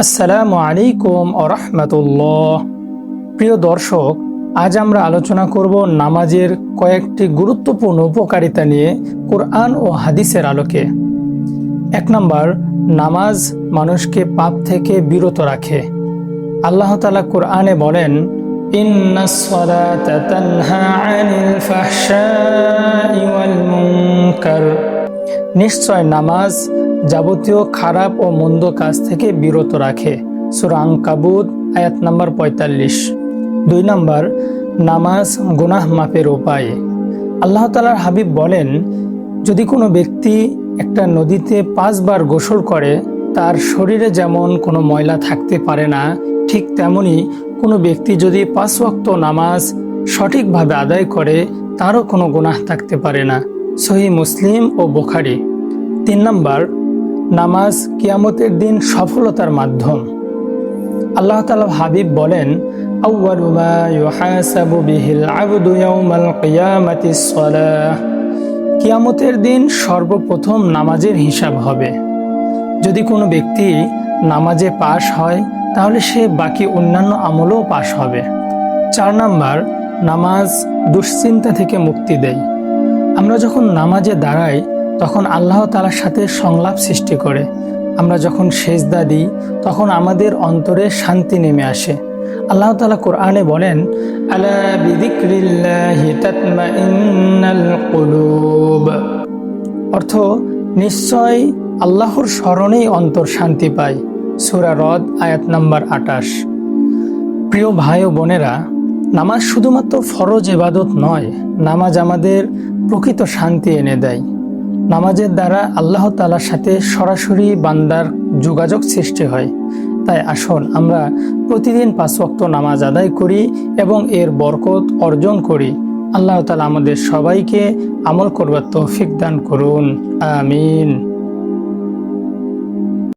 আসসালামু আলাইকুম আরহামতুল্লাহ প্রিয় দর্শক, আজ আমরা আলোচনা করব নামাজের কয়েকটি গুরুত্বপূর্ণ উপকারিতা নিয়ে কোরআন ও হাদিসের আলোকে। এক নম্বর, নামাজ মানুষকে পাপ থেকে বিরত রাখে। আল্লাহ তালা কোরআনে বলেন নিশ্চয় নামাজ যাবতীয় খারাপ ও মন্দ কাজ থেকে বিরত রাখে। সুরাং কাবুদ আয়াত নাম্বার পঁয়তাল্লিশ। দুই নম্বর, নামাজ গুনাহ মাপের উপায়। আল্লাহ তালার হাবিব বলেন, যদি কোনো ব্যক্তি একটা নদীতে পাঁচবার গোসল করে, তার শরীরে যেমন কোনো ময়লা থাকতে পারে না, ঠিক তেমনি কোনো ব্যক্তি যদি পাঁচ ওয়াক্ত নামাজ সঠিকভাবে আদায় করে, তারও কোনো গুনাহ থাকতে পারে না। সহি মুসলিম ও বোখারি। তিন নম্বর নামাজ কিয়ামতের দিন সফলতার মাধ্যম। আল্লাহ তালা হাবিব বলেন কিয়ামতের দিন সর্বপ্রথম নামাজের হিসাব হবে। যদি কোনো ব্যক্তি নামাজে পাশ হয়, তাহলে সে বাকি অন্যান্য আমলও পাশ হবে। চার নাম্বার, নামাজ দুশ্চিন্তা থেকে মুক্তি দেয়। আমরা যখন নামাজে দাঁড়াই তখন আল্লাহ তালার সাথে সংলাপ সৃষ্টি করে। আমরা যখন সেজদা দিই, তখন আমাদের অন্তরে শান্তি নেমে আসে। আল্লাহ তালা কোরআনে বলেন অর্থ, নিশ্চয় আল্লাহর স্মরণেই অন্তর শান্তি পায়। সুরা রদ, আয়াত নাম্বার আটাশ প্রিয় ভাই ও বোনেরা, নামাজ শুধুমাত্র ফরজ এবাদত নয়, নামাজ আমাদের প্রকৃত শান্তি এনে দেয়। নামাজের দ্বারা আল্লাহ তালার সাথে সরাসরি বান্দার যোগাযোগ সৃষ্টি হয়। তাই আসুন আমরা প্রতিদিন পাঁচ নামাজ আদায় করি এবং এর বরকত অর্জন করি। আল্লাহ তালা আমাদের সবাইকে আমল করবার তৌফিক দান করুন। আমিন।